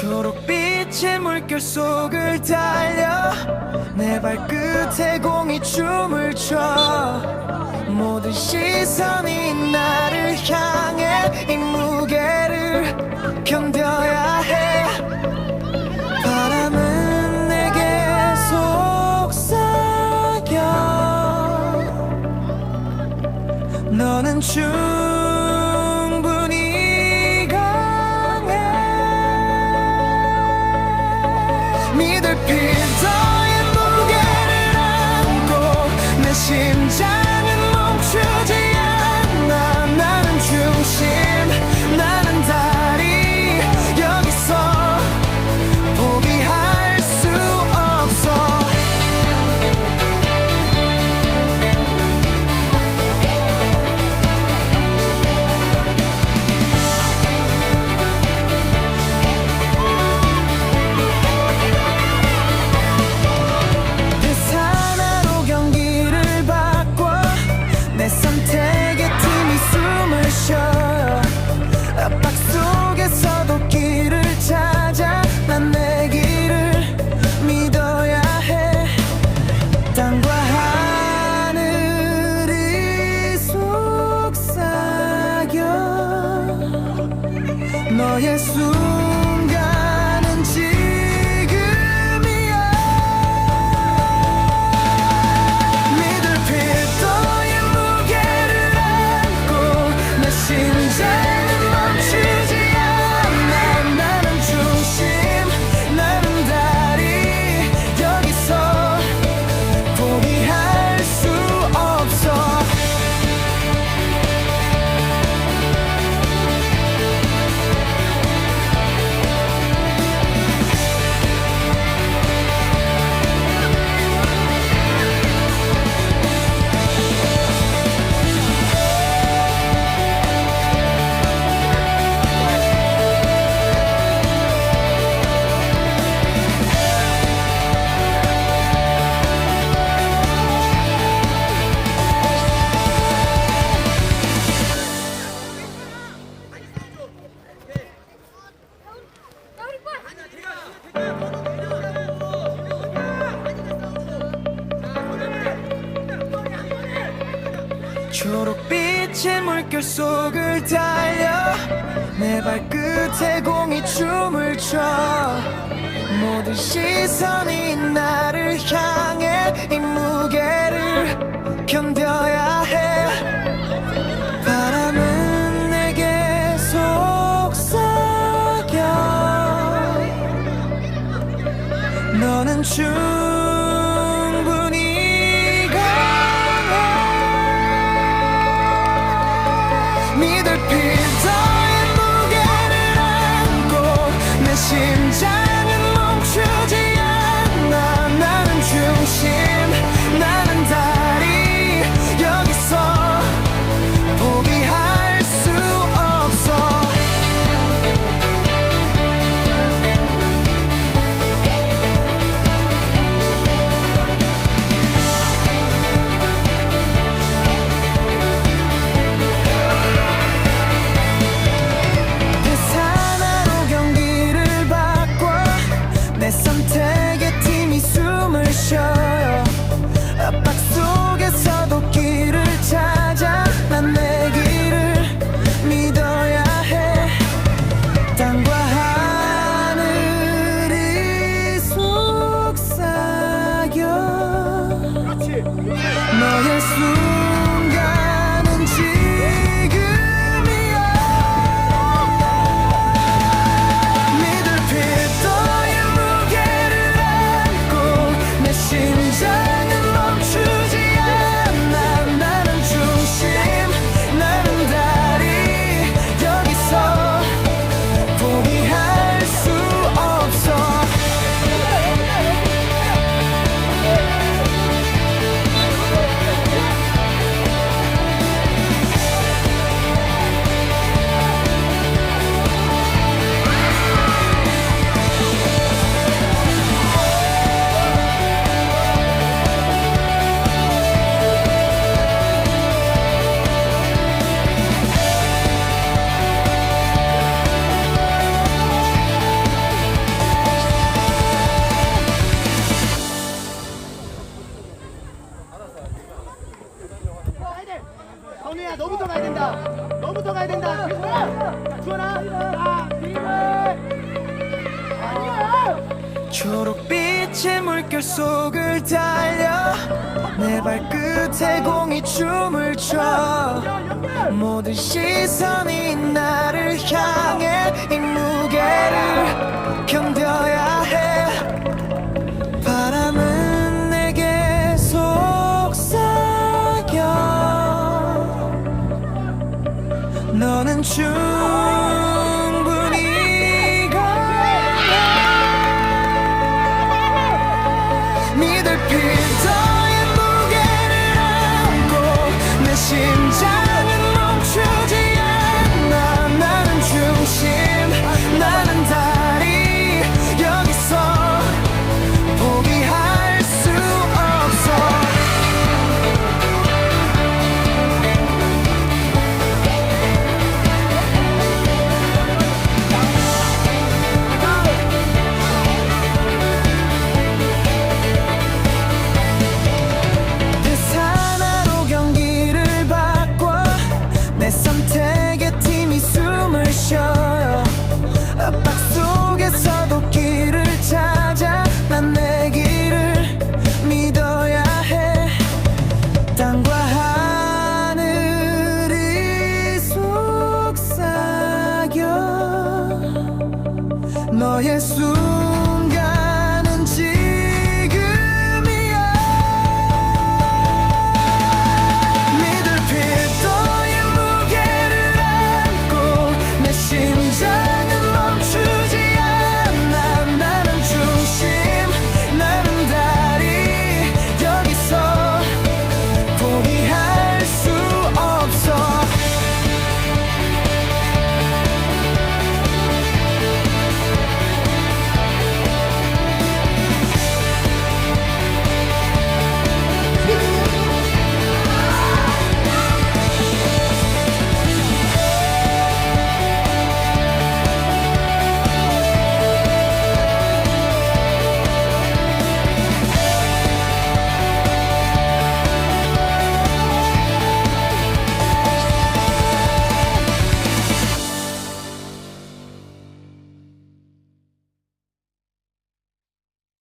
초록빛의 물결 속을 달려 내 발끝에 공이 춤을 춰. 모든 시선이 나를 향해 이 무게를 견뎌야 해. 바람은 내게 속삭여. 너는 춤 sunshine. 너의 숨 초록빛의 물결 속을 달려 내 발끝에 공이 춤을 춰 모든 시선이 나를 향해 이 무게를 견뎌야 해 바람은 내게 속삭여 너는 춤 너의 숨 정혜야 너부터 가야 된다. 너부터 가야 된다. 주원아, 주원아. 초록빛의 물결 속을 달려 내 발끝에 공이 춤을 춰 모든 시선이 나를 향해 이 무게를 견뎌야 해 바람은